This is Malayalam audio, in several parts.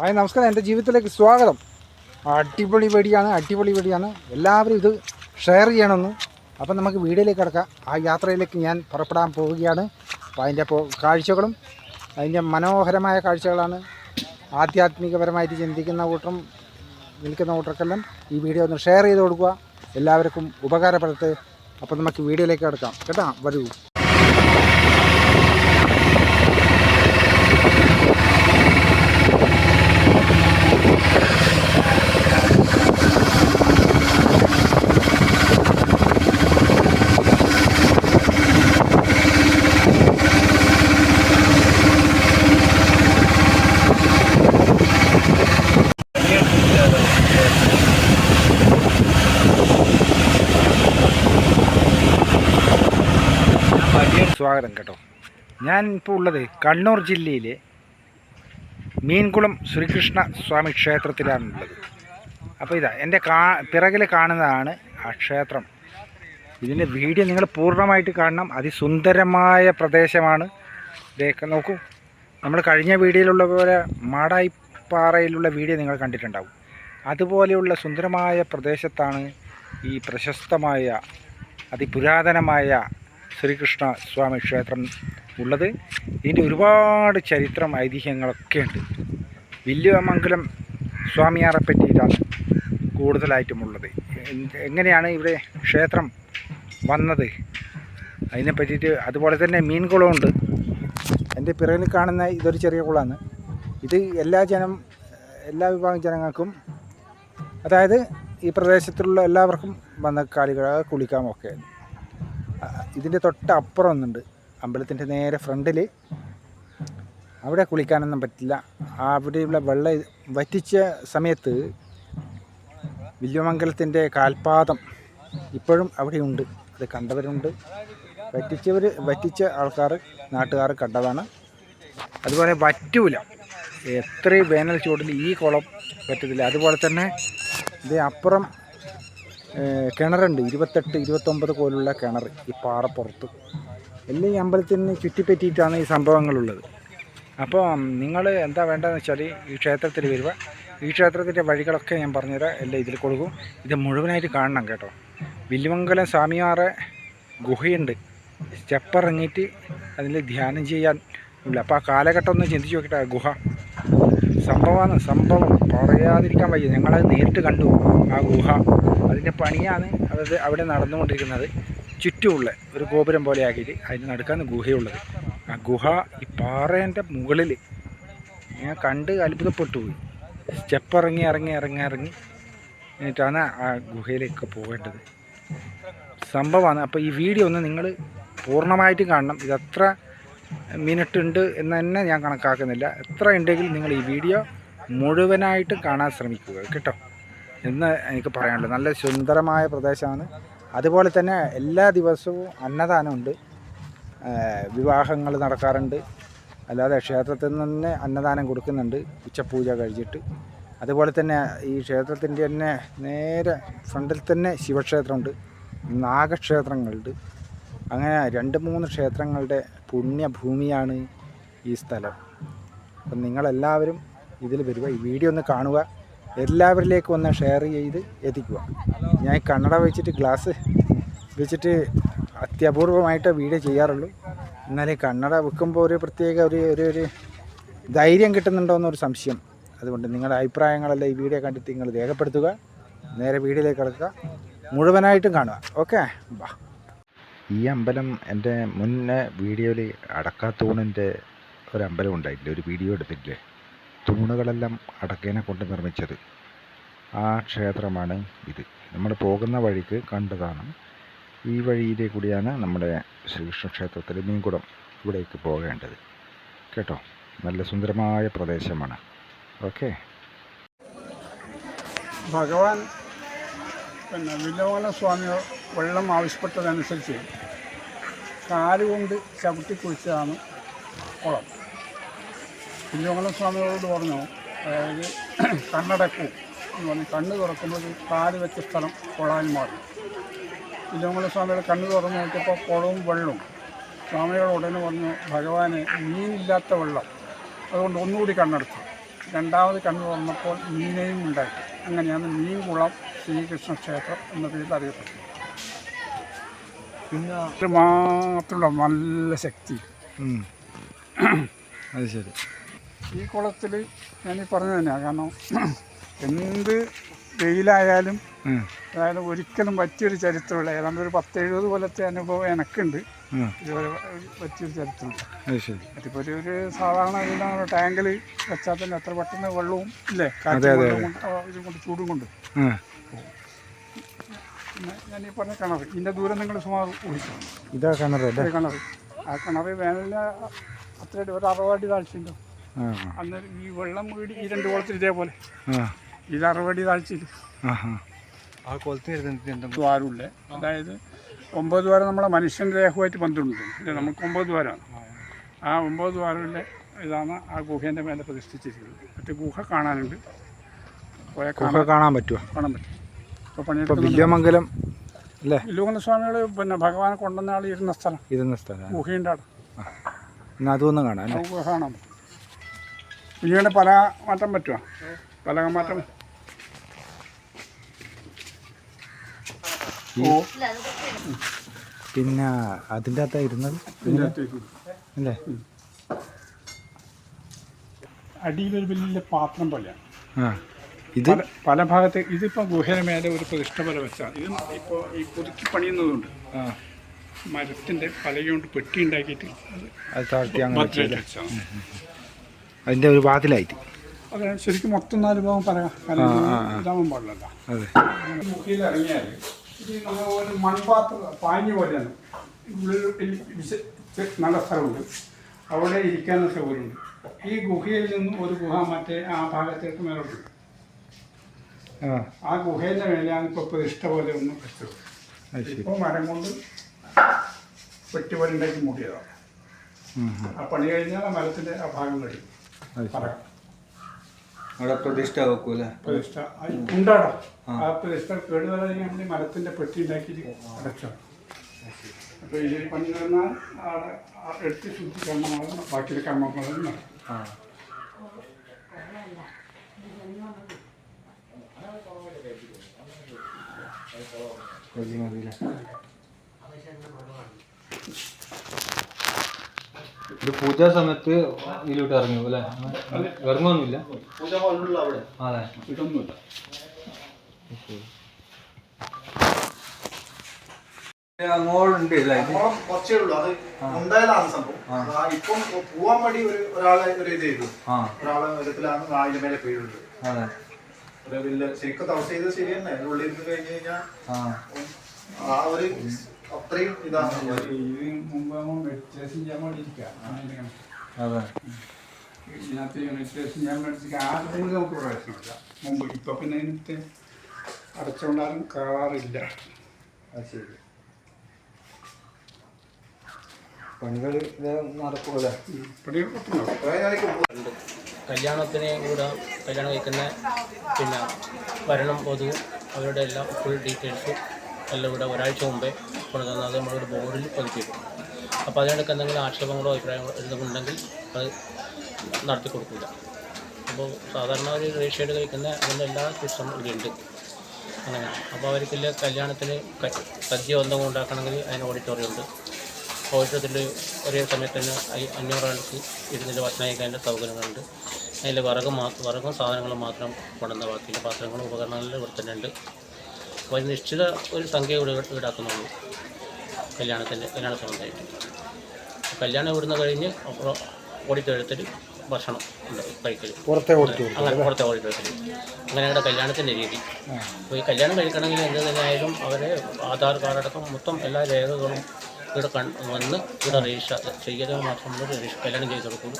ഹായ് നമസ്കാരം. എന്റെ ജീവിതത്തിലേക്ക് സ്വാഗതം. അടിപൊളി വെടിയാണ് അടിപൊളി വെടിയാണ്. എല്ലാവരും ഇത് ഷെയർ ചെയ്യണമെന്ന്. അപ്പം നമുക്ക് വീഡിയോയിലേക്ക് കിടക്കാം. ആ യാത്രയിലേക്ക് ഞാൻ പുറപ്പെടാൻ പോവുകയാണ്. അപ്പോൾ അതിന്റെ കാഴ്ചകളും അതിന്റെ മനോഹരമായ കാഴ്ചകളാണ് ആധ്യാത്മികപരമായിട്ട് ചിന്തിക്കുന്ന കൂട്ടം നിൽക്കുന്ന കൂട്ടർക്കെല്ലാം ഈ വീഡിയോ ഒന്ന് ഷെയർ ചെയ്ത് കൊടുക്കുക. എല്ലാവർക്കും ഉപകാരപ്പെടട്ടെ. അപ്പോൾ നമുക്ക് വീഡിയോയിലേക്ക് കിടക്കാം. കേട്ടോ വരൂ സ്വാഗതം കേട്ടോ ഞാൻ ഇപ്പോൾ ഉള്ളത് കണ്ണൂർ ജില്ലയിലെ മീൻകുളം ശ്രീകൃഷ്ണ സ്വാമി ക്ഷേത്രത്തിലാണുള്ളത്. അപ്പോൾ ഇതാ എന്റെ കാ പിറകിൽ കാണുന്നതാണ് ആ ക്ഷേത്രം. ഇതിന്റെ വീഡിയോ നിങ്ങൾ പൂർണമായിട്ട് കാണണം. അതിസുന്ദരമായ പ്രദേശമാണ്. ഇതൊക്കെ നോക്കൂ. നമ്മൾ കഴിഞ്ഞ വീഡിയോയിലുള്ള പോലെ മാടായിപ്പാറയിലുള്ള വീഡിയോ നിങ്ങൾ കണ്ടിട്ടുണ്ടാവും. അതുപോലെയുള്ള സുന്ദരമായ പ്രദേശത്താണ് ഈ പ്രശസ്തമായ അതിപുരാതനമായ ശ്രീകൃഷ്ണ സ്വാമി ക്ഷേത്രം ഉള്ളത്. ഇതിന്റെ ഒരുപാട് ചരിത്രം ഐതിഹ്യങ്ങളൊക്കെ ഉണ്ട്. വില്ലുവമംഗലം സ്വാമിയാറെ പറ്റിയിട്ടാണ് കൂടുതലായിട്ടും ഉള്ളത് എങ്ങനെയാണ് ഇവിടെ ക്ഷേത്രം വന്നത്? അതിനെ പറ്റിയിട്ട് അതുപോലെ തന്നെ മീൻ കുളമുണ്ട്. എന്റെ പിറകിൽ കാണുന്ന ഇതൊരു ചെറിയ കുളമാണ്. ഇത് എല്ലാ ജനം എല്ലാ വിഭാഗം ജനങ്ങൾക്കും അതായത് ഈ പ്രദേശത്തുള്ള എല്ലാവർക്കും വന്ന കാലികളെ കുളിക്കാമൊക്കെ. ഇതിന്റെ തൊട്ട് അപ്പുറം ഒന്നുണ്ട്. അമ്പലത്തിന്റെ നേരെ ഫ്രണ്ടിൽ. അവിടെ കുളിക്കാനൊന്നും പറ്റില്ല. അവിടെയുള്ള വെള്ളം വറ്റിച്ച സമയത്ത് വില്യമംഗലത്തിന്റെ കാൽപാദം ഇപ്പോഴും അവിടെയുണ്ട്. അത് കണ്ടവരുണ്ട്. വറ്റിച്ചവർ വറ്റിച്ച ആൾക്കാർ നാട്ടുകാർ കണ്ടതാണ്. അതുപോലെ വറ്റൂല. എത്ര വേനൽ ചൂടിൽ ഈ കുളം പറ്റത്തില്ല. അതുപോലെ തന്നെ ഇത് അപ്പുറം കിണറുണ്ട്. ഇരുപത്തെട്ട് ഇരുപത്തൊമ്പത് കോലുള്ള കിണർ ഈ പാറപ്പുറത്ത് എല്ലാം ഈ അമ്പലത്തിന് ചുറ്റിപ്പറ്റിയിട്ടാണ് ഈ സംഭവങ്ങളുള്ളത്. അപ്പോൾ നിങ്ങൾ എന്താ വേണ്ടതെന്ന് വെച്ചാൽ ഈ ക്ഷേത്രത്തിൽ വരിക. ഈ ക്ഷേത്രത്തിന്റെ വഴികളൊക്കെ ഞാൻ പറഞ്ഞുതരാം. എല്ലാം ഇതിൽ കൊടുക്കും. ഇത് മുഴുവനായിട്ട് കാണണം കേട്ടോ. വില്ലുമംഗലം സ്വാമിയാറെ ഗുഹയുണ്ട്. സ്റ്റെപ്പ് ഇറങ്ങിയിട്ട് അതിൽ ധ്യാനം ചെയ്യാൻ ഉള്ള. അപ്പോൾ ആ കാലഘട്ടം ഒന്ന് ചിന്തിച്ച് നോക്കിയിട്ട് ഗുഹ. സംഭവമാണ് സംഭവം. പറയാതിരിക്കാൻ വയ്യ. ഞങ്ങളത് നേരിട്ട് കണ്ടു. ആ ഗുഹ. അതിന്റെ പണിയാണ് അത് അവിടെ നടന്നുകൊണ്ടിരിക്കുന്നത്. ചുറ്റുമുള്ള ഒരു ഗോപുരം പോലെ ആക്കിയിട്ട് അതിന് നടുക്കാണ് ഗുഹയുള്ളത്. ആ ഗുഹ ഈ പാറേന്റെ മുകളിൽ ഞാൻ കണ്ട് അത്ഭുതപ്പെട്ടു പോയി സ്റ്റെപ്പ് ഇറങ്ങി ഇറങ്ങി ഇറങ്ങി ഇറങ്ങി എന്നിട്ടാണ് ആ ഗുഹയിലേക്ക് പോകേണ്ടത്. സംഭവമാണ് അപ്പോൾ ഈ വീഡിയോ ഒന്ന് നിങ്ങൾ പൂർണമായിട്ട് കാണണം. ഇതെത്ര മിനിറ്റ് ഉണ്ട് എന്ന് തന്നെ ഞാൻ കണക്കാക്കുന്നില്ല. എത്ര ഉണ്ടെങ്കിൽ നിങ്ങൾ ഈ വീഡിയോ മുഴുവനായിട്ട് കാണാൻ ശ്രമിക്കുക കേട്ടോ? എന്ന് എനിക്ക് പറയാനുള്ളത് നല്ല സുന്ദരമായ പ്രദേശമാണ്. അതുപോലെ തന്നെ എല്ലാ ദിവസവും അന്നദാനമുണ്ട്. വിവാഹങ്ങൾ നടക്കാറുണ്ട്. അല്ലാതെ ക്ഷേത്രത്തിൽ നിന്ന് തന്നെ അന്നദാനം കൊടുക്കുന്നുണ്ട്. ഉച്ചപൂജ കഴിഞ്ഞിട്ട്. അതുപോലെ തന്നെ ഈ ക്ഷേത്രത്തിന്റെ തന്നെ നേരെ ഫ്രണ്ടിൽ തന്നെ ശിവക്ഷേത്രമുണ്ട്. നാഗക്ഷേത്രങ്ങളുണ്ട്. അങ്ങനെ രണ്ട് മൂന്ന് ക്ഷേത്രങ്ങളുടെ പുണ്യഭൂമിയാണ് ഈ സ്ഥലം. അപ്പം നിങ്ങളെല്ലാവരും ഇതിൽ വരിക. ഈ വീഡിയോ ഒന്ന് കാണുക. എല്ലാവരിലേക്കും ഒന്ന് ഷെയർ ചെയ്ത് എത്തിക്കുക. ഞാൻ കണ്ണട വെച്ചിട്ട് ഗ്ലാസ് വെച്ചിട്ട് അത്യപൂർവമായിട്ട് വീഡിയോ ചെയ്യാറുള്ളൂ. എന്നാലും കണ്ണട വെക്കുമ്പോൾ ഒരു പ്രത്യേക ഒരു ഒരു ഒരു ധൈര്യം കിട്ടുന്നുണ്ടോ എന്നൊരു സംശയം. അതുകൊണ്ട് നിങ്ങളുടെ അഭിപ്രായങ്ങളെല്ലാം ഈ വീഡിയോ കണ്ടിട്ട് നിങ്ങൾ രേഖപ്പെടുത്തുക. നേരെ വീഡിയോയിലേക്ക് കിടക്കുക. മുഴുവനായിട്ടും കാണുക. ഓക്കെ? ബാ. ഈ അമ്പലം എന്റെ മുന്നേ വീഡിയോയിൽ അടക്കാത്തൂണിന്റെ ഒരു അമ്പലം ഉണ്ടായിട്ടില്ലേ? ഒരു വീഡിയോ എടുത്തിട്ടില്ലേ? തൂണുകളെല്ലാം അടക്കേനെ കൊണ്ട് നിർമ്മിച്ചത്. ആ ക്ഷേത്രമാണ് ഇത്. നമ്മൾ പോകുന്ന വഴിക്ക് കണ്ടതാണ്. ഈ വഴിയിലെ കൂടിയാണ് നമ്മുടെ ശ്രീകൃഷ്ണ ക്ഷേത്രത്തിൽ മീൻകുടം ഇവിടേക്ക് പോകേണ്ടത്. കേട്ടോ? നല്ല സുന്ദരമായ പ്രദേശമാണ്. ഓക്കെ? ഭഗവാൻ പിന്നെ വില്ലോല സ്വാമി വെള്ളം ആവശ്യപ്പെട്ടതനുസരിച്ച് കാലുകൊണ്ട് ചവിട്ടി കുഴിച്ചതാണ് കുളം. വില്ലമംഗലം സ്വാമികളോട് പറഞ്ഞു അതായത് കണ്ണടക്കൂ എന്ന് പറഞ്ഞ്. കണ്ണ് തുറക്കുമ്പോൾ കാൽ വെച്ച സ്ഥലം കൊളാൻ മാറി. വില്ലമംഗലം സ്വാമിയുടെ കണ്ണ് തുറന്ന് നോക്കിയപ്പോൾ കുളവും വെള്ളവും. സ്വാമികൾ ഉടനെ പറഞ്ഞു ഭഗവാന് മീനില്ലാത്ത വെള്ളം. അതുകൊണ്ട് ഒന്നുകൂടി കണ്ണടച്ചു. രണ്ടാമത് കണ്ണു തുറന്നപ്പോൾ മീനെയും ഉണ്ടായി അങ്ങനെയാണ് മീൻകുളം ശ്രീകൃഷ്ണ ക്ഷേത്രം എന്ന പേരിൽ അറിയപ്പെട്ടത്. പിന്നെ മാത്രമുള്ള നല്ല ശക്തി. അത് ശരി. ഈ കുളത്തിൽ ഞാൻ ഈ പറഞ്ഞു തന്നെയാണ് കാരണം എന്ത് വെയിലായാലും അതായത് ഒരിക്കലും പറ്റിയൊരു ചരിത്രമില്ല. ഏതാണ്ട് ഒരു പത്തെഴുപത് കൊല്ലത്തെ അനുഭവം എനക്കുണ്ട്. ഇതുപോലെ പറ്റിയൊരു ചരിത്രമില്ല. അത് അതിപ്പോൾ ഒരു ഒരു സാധാരണ ഇതിലാണ് ടാങ്കിൽ വെച്ചാൽ തന്നെ എത്ര പെട്ടെന്ന് വെള്ളവും ഇല്ലേ? കാറ്റും ഇതും കൊണ്ട് ചൂടും കൊണ്ട്. പിന്നെ ഞാൻ ഈ പറഞ്ഞ കിണർ ഇതിന്റെ ദൂരം നിങ്ങൾ സുമാർ ഊഹിക്കണം ഇതാ കിണർ കിണർ ആ കിണർ വേനലിന് അത്ര ഒരു അറുപടി താഴ്ചയുണ്ടോ. ആ. അന്ന് ഈ വെള്ളം വീട് ഈ രണ്ട് കുളത്തിൽ ഇതേപോലെ. ഇത് അറുപടി താഴ്ചയിൽ ആ കുളത്തിന് ദ്വാരമില്ലേ അതായത് ഒമ്പത് ദ്വാരം നമ്മളെ മനുഷ്യൻ ദേഹമായിട്ട് ബന്ധമുണ്ട്. ഇല്ലേ നമുക്ക് ഒമ്പത് ദ്വാരമാണ്. ആ ഒമ്പത് ദ്വാരമില്ല ഇതാണ് ആ ഗുഹേന്റെ മേലെ പ്രതിഷ്ഠിച്ചിരിക്കുന്നത്. മറ്റേ ഗുഹ കാണാനുണ്ട്. ഗുഹ കാണാൻ പറ്റുമോ കാണാൻ പറ്റും. ഇപ്പോൾ പണിയെടുക്കുന്ന വില്യമംഗലം അല്ലേ? ഇല്ലുകുന്ന സ്വാമികൾ പിന്നെ ഭഗവാനെ കൊണ്ടുവന്ന ആൾ ഇരുന്ന സ്ഥലം. ഇരുന്ന സ്ഥലം. ഗുഹയുണ്ട് അവിടെ എന്നാൽ അതൊന്നും കാണാം ഗുഹ കാണാൻ പറ്റും. പിന്നീട് പല മാറ്റം പറ്റുമോ പല മാറ്റം. ഓ. പിന്നെ അതിന്റെ അകത്താണ് ഇരുന്നത്? അല്ലേ? അടിയിലൊരു വലിയ പാത്രം പോലെയാണ്. ആ. ഇത്? പല ഭാഗത്ത് ഇതിപ്പോൾ ഗുഹയുടെ മേലെ ഒരു പ്രതിഷ്ഠ പോലെ വെച്ചാൽ ഇത് ഇപ്പോൾ ഈ പുതുക്കി പണിയുന്നതുകൊണ്ട് ആ. മരത്തിന്റെ പലകൊണ്ട് പെട്ടി ഉണ്ടാക്കിയിട്ട് അത് താഴ്ത്തി അങ്ങനെ വെച്ചാണ്. അതിന്റെ ഒരു വാതിലായിട്ട് അതെ ശരിക്കും മൊത്തം നാല് ഭാഗം പറയാം. ഇതാവാൻ പാടില്ലല്ലോ. അതെ. ഗുഹയിൽ ഇറങ്ങിയാൽ ഇത് നമ്മൾ ഒരു മൺപാത്രം പാഞ്ഞ പോലെയാണ്. ഉള്ളിൽ നല്ല സ്ഥലമുണ്ട്. അവിടെ ഇരിക്കാനുള്ള സൗകര്യമുണ്ട്. ഈ ഗുഹയിൽ നിന്നും ഒരു ഗുഹ മറ്റേ ആ ഭാഗത്തേക്ക് മേലോട്ട്. ആ. ഗുഹേന്റെ മേലെയാണ് ഇപ്പോൾ പ്രതിഷ്ഠ പോലെ ഒന്ന് വെച്ചത്. ഇപ്പോൾ മരം കൊണ്ട് പെട്ടി പോലെ ഉണ്ടാക്കി മൂടിയതാണ്. ആ പണി കഴിഞ്ഞാൽ ആ മരത്തിന്റെ ആ ഭാഗം കഴിയും പറക്കാം അവിടെ പ്രതിഷ്ഠ വെക്കൂല പ്രതിഷ്ഠ. ഉണ്ടാടാ? ആ. പ്രതിഷ്ഠ കേടുവരാതെ വേണ്ടി മരത്തിന്റെ പെട്ടി ഉണ്ടാക്കിയിട്ട് അടച്ചോ. അപ്പോൾ ഈ പണി കഴിഞ്ഞാൽ അവിടെ ആ എടുത്ത് ശുദ്ധീകരണമാണ് ബാക്കിയുള്ള കർമ്മങ്ങളും നടക്കും മതി ഇത് പൂജാ സമയത്ത് ഇതിലോട്ട് ഇറങ്ങും അല്ലേ? ഇറങ്ങുമൊന്നുമില്ല അവിടെ. അതെ. അങ്ങോട്ടുണ്ട് കുറച്ചേ ഉള്ളൂ. അത് ഉണ്ടായതാണ് സംഭവം. ആ, ഇപ്പം പോവാൻ വേണ്ടി ഒരു ഒരാളെ ഒരു ഇത് ചെയ്തു. ഒരാളെ വിധത്തിലാണ് അതിന്റെ മേലെ ശരിക്കും തവസ ചെയ്ത് ശരി തന്നെ ഉള്ളിൽ കഴിഞ്ഞ് കഴിഞ്ഞാൽ ആ ഒരു അത്രയും ഇതാണ് ഇത് മുമ്പ് നമ്മൾ മെഡിറ്റേഷൻ ചെയ്യാൻ വേണ്ടി ഇരിക്കുക അതെ. ഇതിനകത്ത് മെഡിറ്റേഷൻ ചെയ്യാൻ വേണ്ടി ആദ്യം നമുക്ക് പ്രവേശനമില്ല മുമ്പ് ഇപ്പം പിന്നെ ഇതിനകത്ത് അടച്ചുകൊണ്ടാലും കാണാറില്ല. അത് ശരി. പണികൾ ഇത് നടക്കൂലേ പണി പറ്റുന്നുണ്ടോ കുറേ നാளைക്ക് ഉണ്ട് കല്യാണത്തിന് കൂടെ കല്യാണം കഴിക്കുന്ന പിന്നെ വരണം വധുവും അവരുടെ എല്ലാം ഫുൾ ഡീറ്റെയിൽസ് എല്ലാം ഇവിടെ ഒരാഴ്ച മുമ്പേ കൊണ്ടുതന്നത് അത് നമ്മളൊരു ബോർഡിൽ പതിപ്പിക്കും. അപ്പോൾ അതിനിടയ്ക്ക് എന്തെങ്കിലും ആക്ഷേപങ്ങളോ അഭിപ്രായങ്ങളോ എന്തെങ്കിലും അത് നടത്തി കൊടുക്കില്ല അപ്പോൾ സാധാരണ ഒരു രജിസ്റ്റേഡ് കഴിക്കുന്ന അതിന്റെ എല്ലാ സിസ്റ്റം ഇതുണ്ട് അങ്ങനെ. അപ്പോൾ അവർക്കില്ല കല്യാണത്തിന് സദ്യ എന്തെങ്കിലും ഉണ്ടാക്കണമെങ്കിൽ അതിന് ഓഡിറ്റോറിയം ഉണ്ട്. ഓഡിറ്റോറിയത്തിൽ ഒരേ സമയത്ത് തന്നെ അഞ്ഞൂറാൾക്ക് ഇരുന്നിട്ട് ഭക്ഷണം കഴിക്കാനുള്ള സൗകര്യങ്ങളുണ്ട്. അതിൽ വിറകും മാത്രം വിറകും സാധനങ്ങളും മാത്രം കൊണ്ടുവന്ന ബാക്കിയുള്ള പാത്രങ്ങളും ഉപകരണങ്ങളും ഇവിടെ തന്നെ ഉണ്ട്. അപ്പോൾ നിശ്ചിത ഒരു സംഖ്യ ഇവിടെ ഈടാക്കുന്നുള്ളൂ. കല്യാണത്തിന്റെ കല്യാണ സംബന്ധമായിട്ട് കല്യാണം ഇവിടുന്ന് കഴിഞ്ഞ് ഓടിത്തൊഴുത്തിൽ ഭക്ഷണം ഉണ്ട് കഴിക്കൽ പുറത്തെ അങ്ങനെ പുറത്തെ ഓടിത്തെഴുത്തിൽ അങ്ങനെ ഞങ്ങളുടെ കല്യാണത്തിന്റെ രീതി അപ്പോൾ ഈ കല്യാണം കഴിക്കണമെങ്കിൽ എന്ത് തന്നെയായാലും അവരെ ആധാർ കാർഡ് അടക്കം മൊത്തം എല്ലാ രേഖകളും ഇവിടെ കൺ വന്ന് ഇവിടെ രജിസ്റ്റർ ചെയ്യുക മാത്രം രജിസ്റ്റർ കല്യാണം ചെയ്ത് കൊടുക്കുള്ളൂ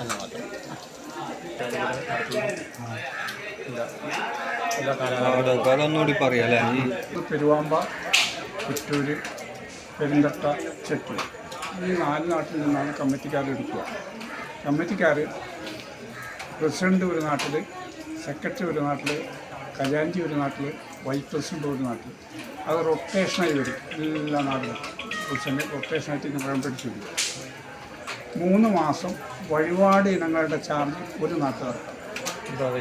എന്ന് മാത്രം എല്ലാ കാലഘട്ടം പറയാം പെരുവാമ്പ പുറ്റൂര് പെരുന്തട്ട ചെട്ടി ഈ നാല് നാട്ടിൽ നിന്നാണ് കമ്മിറ്റിക്കാർ എടുക്കുക. കമ്മിറ്റിക്കാർ പ്രസിഡന്റ് ഒരു നാട്ടിൽ സെക്രട്ടറി ഒരു നാട്ടിൽ ഖജാൻജി ഒരു നാട്ടിൽ വൈസ് പ്രസിഡന്റ് ഒരു നാട്ടിൽ അത് റൊട്ടേഷനായി വരും. എല്ലാ നാട്ടിലും പ്രസിഡന്റ് റൊട്ടേഷനായിട്ട് ഇങ്ങനെ പിടിച്ചു വരും മൂന്ന് മാസം വഴിപാട് ഇനങ്ങളുടെ ചാർജ് ഒരു നാട്ടുകാർക്ക്.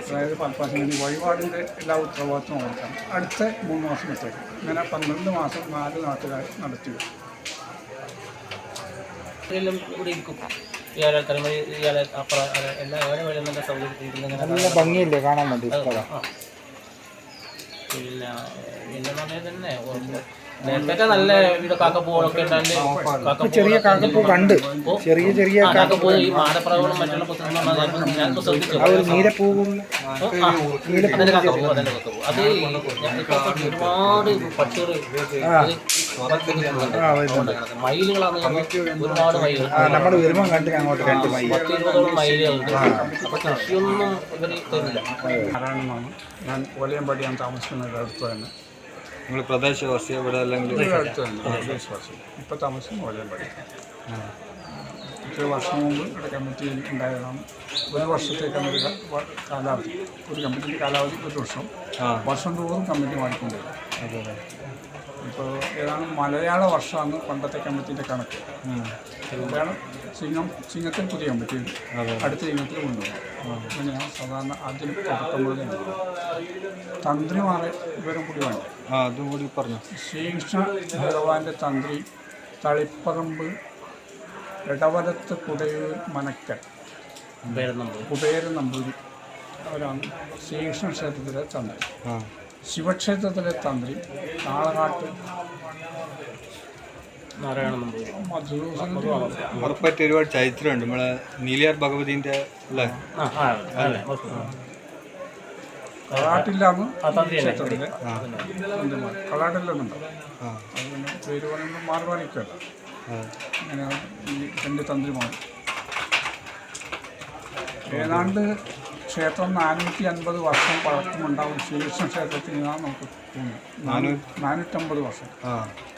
അതായത് പൽപ്പാസിന് വഴിപാടിന്റെ എല്ലാ ഉത്തരവാദിത്വം കൊടുക്കണം അടുത്ത മൂന്ന് മാസത്തേക്ക് ഇങ്ങനെ പന്ത്രണ്ട് മാസം നാല് നാട്ടുകാർ നടത്തി. നല്ല ഭംഗിയില്ലേ കാണാൻ വേണ്ടി. പിന്നെ പിന്നെ തന്നെ നേരത്തെ നല്ല ഇവിടെ കാക്കപ്പൂകളൊക്കെ ഉണ്ടായിട്ട് കാക്കപ്പൂ ചെറിയ കാക്കപ്പൂ കണ്ട്. ചെറിയ ചെറിയ കാക്കപ്പൂ ഈ മറ്റുള്ള പുസ്തകങ്ങളും ഞാൻ ശ്രദ്ധിച്ചു? അത് ഒരുപാട് പക്ഷികൾ മയിലുകളാണ് ഒരുപാട് മയിലുകൾ. നമ്മുടെ വരുമ്പം കണ്ടിന് അങ്ങോട്ട് രണ്ട് മൈ പത്ത് ഇരുപതോളം മയിലുകളുണ്ട്. അപ്പൊ കൃഷിയൊന്നും ഇവർ തരില്ല ഞാൻ ഓലയമ്പാടി ഞാൻ താമസിക്കുന്നത് അടുത്ത് തന്നെ. നിങ്ങൾ പ്രദേശവാസി ഇവിടെ അല്ലെങ്കിൽ ഇപ്പോൾ താമസിക്കുന്നത് ഓലയമ്പാടി ഇത്ര വർഷം മുമ്പ് ഇവിടെ കമ്മിറ്റി ഉണ്ടായതാണ് ഒരു വർഷത്തെ കമ്മിറ്റി കാലാവധി. ഒരു കമ്മിറ്റിന്റെ കാലാവധി ഒരു വർഷം. വർഷം തോറും കമ്മിറ്റി അതെ ഇപ്പോൾ ഏതാണ് മലയാള വർഷമാണ് പണ്ടത്തെ കമ്മിറ്റിന്റെ കണക്ക്. മലയാളം ചിങ്ങം ചിങ്ങത്തിൽ പുതിയ കമ്മിറ്റി അടുത്ത ചിങ്ങത്തിൽ കൊണ്ടുപോകും അങ്ങനെയാണ് സാധാരണ ആദ്യം തുടക്കം മുതലേ തന്ത്രിമാരെ ഇവരും കൂടി വേണം. ആ അതും കൂടി പറഞ്ഞു. ശ്രീകൃഷ്ണ ഭഗവാന്റെ തന്ത്രി തളിപ്പറമ്പ് ഇടവലത്ത് കുടയൂർ മനക്കൽ. കുബേര നമ്പൂരി അവരാണ് ശ്രീകൃഷ്ണ ക്ഷേത്രത്തിലെ തന്ത്രി. ആ. ശിവക്ഷേത്രത്തിലെ തന്ത്രി കാളനാട്ട്. ഉറപ്പായിട്ട് ഒരുപാട് ചരിത്രമുണ്ട്. നമ്മളെ നീലിയാർ ഭഗവതിന്റെ അല്ലേ. കളാട്ടില്ലാന്ന് ക്ഷേത്രത്തിലെ. കളാട്ടില്ലെന്നുണ്ട് ആ. അത് പേര് പറയുമ്പോൾ മാറി മാറിക്കല്ല ഈ രണ്ട് തന്ത്രിമാർ ഏതാണ്ട് ക്ഷേത്രം നാനൂറ്റി അൻപത് വർഷം പഴക്കമുണ്ടാവും ശ്രീകൃഷ്ണ ക്ഷേത്രത്തിൽ നിന്നാണ് നമുക്ക് തോന്നുന്നത്. നാനൂറ്റമ്പത് വർഷം. ആ.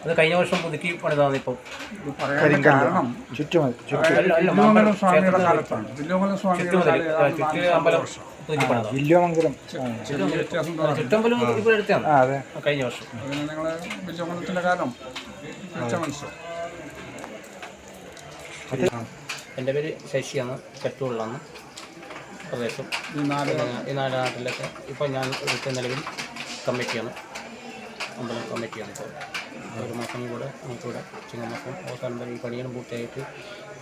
അത് കഴിഞ്ഞ വർഷം പുതുക്കി പണിതാണ് ഇപ്പോൾ ഇത് പറയാൻ കാരണം ചുറ്റുമതി അതായത് വില്ലുമംഗലം സ്വാമിയുടെ കാലത്താണ്. വില്ലുമംഗലം സ്വാമിയുടെ കാലം ഏതാണ്ട് ചുറ്റി നാനൂറ്റമ്പത് അമ്പലം വർഷം തോന്നുന്നു ചുറ്റമ്പലം കഴിഞ്ഞ വർഷം. നിങ്ങൾ കാലം മനസ്സിലാവും എന്റെ പേര് ശശിയാണ് കറ്റൂളിലാണ് പ്രദേശം. ഈ നാല് ഈ നാല് നാട്ടിലൊക്കെ ഇപ്പം ഞാൻ ഇവിടുത്തെ നിലവിൽ കമ്മിറ്റിയാണ്. അമ്പലം കമ്മിറ്റിയാണ് ഇപ്പോൾ ഒരു മാസം കൂടെ നമുക്കിവിടെ ചിങ്ങമാസം അവസാനം വരെ ഈ പണികളും പൂർത്തിയായിട്ട്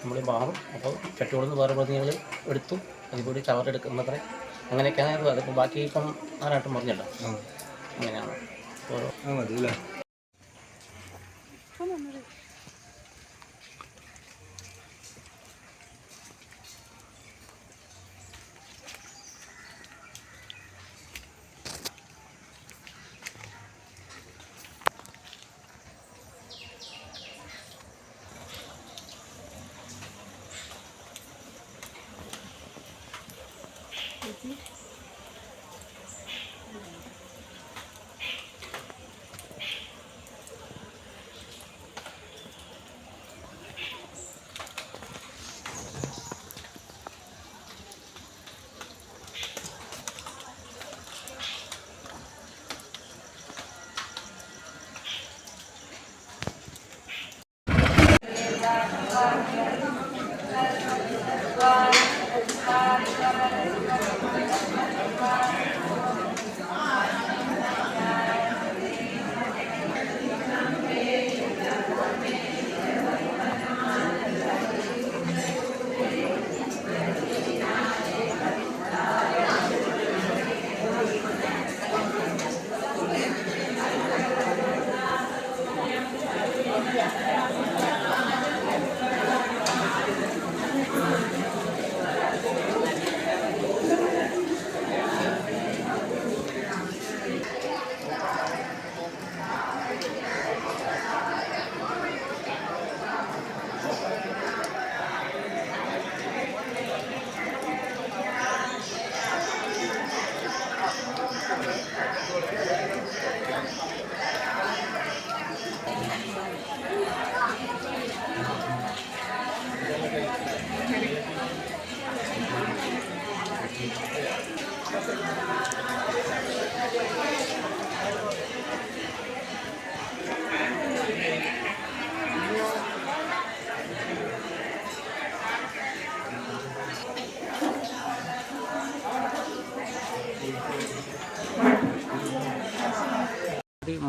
നമ്മൾ മാറും. അപ്പോൾ ചട്ടിയോട് നിന്ന് വേറെ പ്രതിനിധികൾ എടുത്തു. അതിലൂടെ ചവറെടുക്കുന്നത്ര അങ്ങനെയൊക്കെയാണ് അതിപ്പോൾ ബാക്കി ഇപ്പം ആരാട്ടും പറഞ്ഞല്ലോ. അങ്ങനെയാണ്. ഓരോ മതി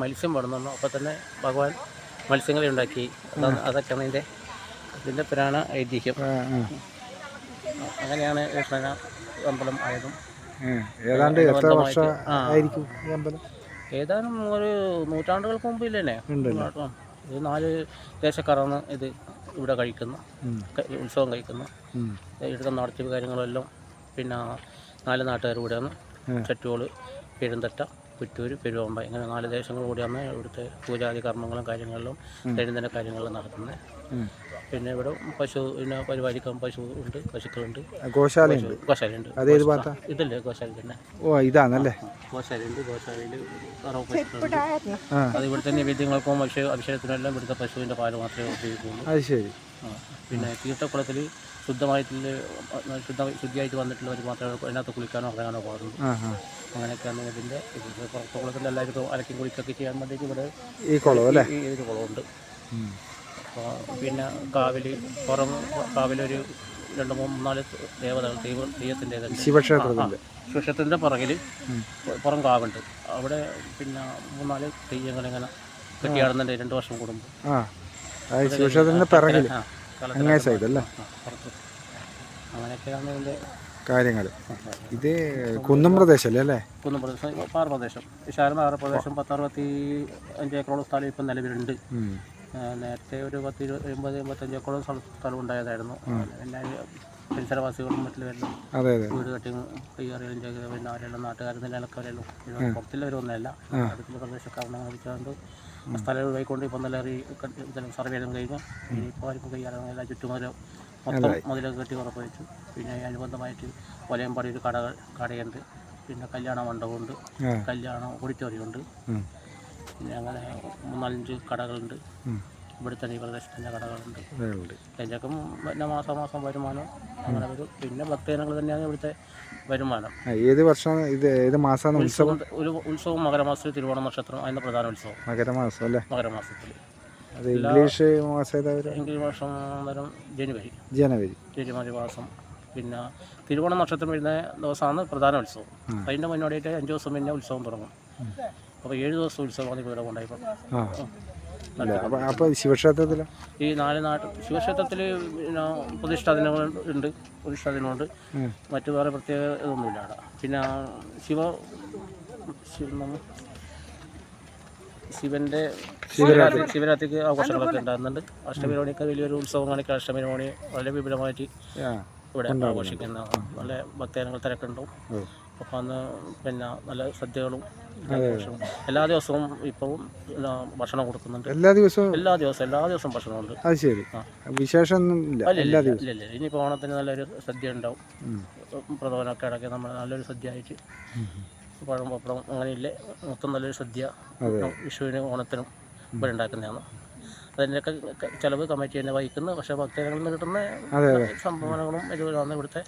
മത്സ്യം വളർന്നു അപ്പം തന്നെ ഭഗവാൻ മത്സ്യങ്ങളെ ഉണ്ടാക്കി. അതൊക്കെയാണ് അതിന്റെ ഇതിന്റെ പുരാണ ഐതിഹ്യം. അങ്ങനെയാണ് കൃഷ്ണന അമ്പലം ആയതും. ഏതാണ്ട് എത്ര വർഷം ആയിരിക്കും ഈ അമ്പലം? ഏതാനും ഒരു നൂറ്റാണ്ടുകൾക്ക് മുമ്പ് ഇല്ലേ. ഇത് നാല് ദേശക്കാരാണ് ഇത് ഇവിടെ കഴിക്കുന്നു. ഉത്സവം കഴിക്കുന്നു. ഇവിടുത്തെ നടത്തിപ്പ് കാര്യങ്ങളെല്ലാം പിന്നെ നാല് നാട്ടുകാർ കൂടെയാണ്. ചറ്റുകോൾ പെരുന്തട്ട പുറ്റൂര് പെരുവമ്പ ഇങ്ങനെ നാല് ദേശങ്ങൾ കൂടിയാണ് ഇവിടുത്തെ പൂജാതി കർമ്മങ്ങളും കാര്യങ്ങളിലും ദൈനംദിന കാര്യങ്ങളും നടത്തുന്നത്. പിന്നെ ഇവിടെ പശു പിന്നെ പരിപാലിക്കാൻ പശു ഉണ്ട് പശുക്കളുണ്ട്. ഗോശാലയുണ്ട്? ഗോശാലയുണ്ട്. അതേത് ഭാഗത്താ? ഇതല്ലേ ഗോശാല തന്നെ. ഓ ഇതാണല്ലേ? ഗോശാലയുണ്ട് ഗോശാലയിൽ അത് ഇവിടെ തന്നെ വൈദ്യങ്ങൾക്കും പക്ഷേ അഭിഷേകത്തിനെല്ലാം ഇവിടുത്തെ പശുവിന്റെ പാൽ മാത്രമേ ഉപയോഗിക്കുള്ളൂ. അത് ശരി. പിന്നെ തീർത്ഥക്കുളത്തിൽ ശുദ്ധമായിട്ടുള്ള ശുദ്ധ ശുദ്ധിയായിട്ട് വന്നിട്ടുള്ളവർ മാത്രമേ അതിനകത്ത് കുളിക്കാനോ ഇറങ്ങാനോ പാടുള്ളൂ ആ അങ്ങനെയൊക്കെയാണ് ഇതിന്റെ പുറത്തുകുളത്തിൽ പുറത്തെ കുളത്തിൽ എല്ലാവർക്കും അലക്കി കുളിക്കൊക്കെ ചെയ്യാൻ വേണ്ടിയിട്ട് ഇവിടെ ഈ കുളം അല്ലേ? ഈ ഒരു കുളമുണ്ട്. പിന്നെ കാവിൽ പുറം കാവിലൊരു രണ്ട് മൂന്ന് നാല് ദേവതകൾ ദൈവ ദൈവത്തിന്റെ ശിവക്ഷേത്രത്തിന്റെ. ശിവക്ഷേത്രത്തിന്റെ പുറകിൽ പുറം കാവുണ്ട്. അവിടെ പിന്നെ മൂന്നാൽ തെയ്യങ്ങളിങ്ങനെ കെട്ടിയാടുന്നുണ്ട് രണ്ട് വർഷം കൂടുമ്പോൾ. ആ അത് ശിവക്ഷേത്രത്തിന്റെ പിറകിൽ ആ സൈഡ് അല്ലേ അങ്ങനെയൊക്കെയാണ് ഇതിന്റെ കാര്യങ്ങൾ ഇത് കുന്നം പ്രദേശമല്ലേ അല്ലേ? കുന്നം പ്രദേശം പാറ പ്രദേശം. വിശാലമായ പ്രദേശം പത്തറുപത്തി അഞ്ച് ഏക്കറോളം സ്ഥലം ഇപ്പം നിലവിലുണ്ട്. നേരത്തെ ഒരു പത്ത് ഇരുപത് എൺപത് എൺപത്തഞ്ചോളം സ്ഥലം സ്ഥലം ഉണ്ടായതായിരുന്നു പിന്നെ പരിസരവാസികളും മറ്റുള്ളവരെല്ലാം വീട് കെട്ടിയും കൈകാറികളും ചെയ്ത്. പിന്നെ അവരെല്ലാം നാട്ടുകാരും തന്നെ അലക്കവരെല്ലാം പുറത്തുള്ളവരൊന്നുമല്ല അടുത്തുള്ള പ്രദേശക്കാരനെ വിളിച്ചുകൊണ്ട് സ്ഥലം ഒഴിവായിക്കൊണ്ട് ഇപ്പം നല്ല സർവേ എല്ലാം കഴിഞ്ഞു. ഇനിയിപ്പോൾ ആർക്കും കൈകാറില്ല ചുറ്റുമതിൽ മൊത്തം മുതലൊക്കെ കെട്ടി ഉറപ്പ് വെച്ചു പിന്നെ അനുബന്ധമായിട്ട് വലയമ്പാടി ഒരു കട കടയുണ്ട്. പിന്നെ കല്യാണ മണ്ഡപമുണ്ട്. കല്യാണം ഓഡിറ്റോറിയം ഉണ്ട് അങ്ങനെ മൂന്നാലഞ്ച് കടകളുണ്ട്. ഇവിടെ ഇവിടുത്തെ ഈ പ്രദേശത്തിന്റെ കടകളുണ്ട്. അതിന്റെയൊക്കെ പിന്നെ മാസം മാസം വരുമാനം അങ്ങനെ വരും. പിന്നെ ഭക്തജനങ്ങൾ തന്നെയാണ് ഇവിടുത്തെ വരുമാനം. ഏത് വർഷം ഇത്? ഏത് മാസമാണ് ഉത്സവം? ഒരു ഉത്സവം മകരമാസത്തിൽ തിരുവോണ നക്ഷത്രം അതിന്റെ പ്രധാന ഉത്സവം. മകരമാസം അല്ലേ? മകരമാസത്തിൽ അത് ഇംഗ്ലീഷ് മാസം ഇംഗ്ലീഷ് വർഷം വരും ജനുവരി. ജനുവരി. ജനുവരി മാസം. പിന്നെ തിരുവോണ നക്ഷത്രം വരുന്ന ദിവസമാണ് പ്രധാന ഉത്സവം. അതിന്റെ മുന്നോടിയായിട്ട് അഞ്ച് ദിവസം പിന്നെ ഉത്സവം തുടങ്ങും. അപ്പോൾ ഏഴ് ദിവസം ഉത്സവമാണ് ഇവിടെ കൊണ്ടായിപ്പോൾ ആ. അല്ല അപ്പം അപ്പോൾ ശിവക്ഷേത്രത്തിലോ? ഈ നാല് നാട്ട് ശിവക്ഷേത്രത്തിൽ പിന്നെ പ്രതിഷ്ഠാദിനങ്ങൾ ഉണ്ട് പ്രതിഷ്ഠാദിനമുണ്ട് ദിനമുണ്ട്. മറ്റു വേറെ പ്രത്യേക ഇതൊന്നുമില്ല അവിടെ. പിന്നെ ശിവ ശിവ- ശിവന്റെ ശിവരാത്രി. ശിവരാത്രിക്ക് ആഘോഷങ്ങളൊക്കെ ഉണ്ടാകുന്നുണ്ട്. അഷ്ടമിരോണിക്ക് വലിയൊരു ഉത്സവം കാണിക്കുക അഷ്ടമിരോണി വളരെ വിപുലമായിട്ട് ഇവിടെ ആഘോഷിക്കുന്ന നല്ല ഭക്തജനങ്ങൾ തിരക്കുണ്ടാവും. അപ്പോൾ അന്ന് പിന്നെ നല്ല സദ്യകളും എല്ലാ ദിവസവും ഇപ്പം ഭക്ഷണം കൊടുക്കുന്നുണ്ട്. എല്ലാ ദിവസവും? എല്ലാ ദിവസവും എല്ലാ ദിവസവും ഭക്ഷണമുണ്ട്. അത് ശരി. വിശേഷമൊന്നും ഇല്ല. ഇല്ല, ഇനിയിപ്പോൾ ഓണത്തിന് നല്ലൊരു സദ്യ ഉണ്ടാവും. പ്രധാനമൊക്കെ അടക്കി നമ്മൾ നല്ലൊരു സദ്യ ആയിട്ട് പഴം പപ്പടം അങ്ങനെയില്ലേ മൊത്തം നല്ലൊരു സദ്യ. വിഷുവിനും ഓണത്തിനും ഇവിടെ ഉണ്ടാക്കുന്നതാണ്. അതിന്റെയൊക്കെ ചിലവ് ചെലവ് കമ്മിറ്റി തന്നെ വഹിക്കുന്നു. പക്ഷേ ഭക്തജനങ്ങളിൽ നിന്ന് കിട്ടുന്ന സംഭാവനകളും ഇതുപോലെയാണ് ഇവിടുത്തെ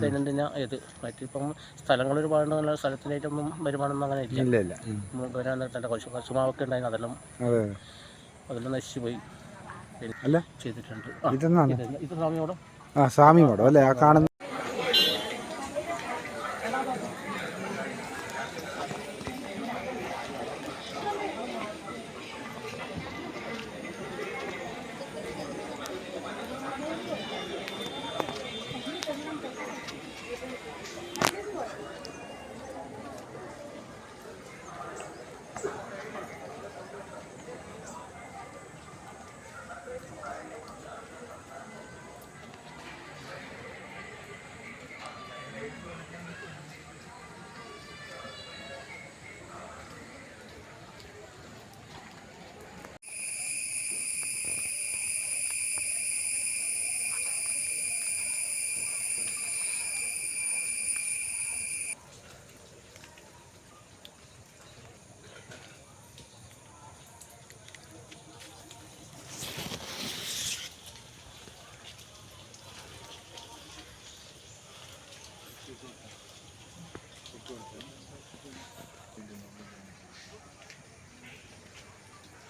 ദൈനംദിന ഇത്. മറ്റിപ്പം സ്ഥലങ്ങൾ ഒരുപാട് നല്ല സ്ഥലത്തിനായിട്ടൊന്നും വരുമാനമൊന്നും അങ്ങനെ ഇല്ല. ഇല്ല വരാൻ നേരത്തെ കുറച്ച് കശുമാവൊക്കെ ഉണ്ടായിരുന്നു അതെല്ലാം അതെ. അതെല്ലാം നശിച്ചു പോയി അല്ല? ചെയ്തിട്ടുണ്ട്. ഇത് സ്വാമിയോടും? ആ സ്വാമി മഠം അല്ലേ? ആ കാണുന്ന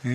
ഏ?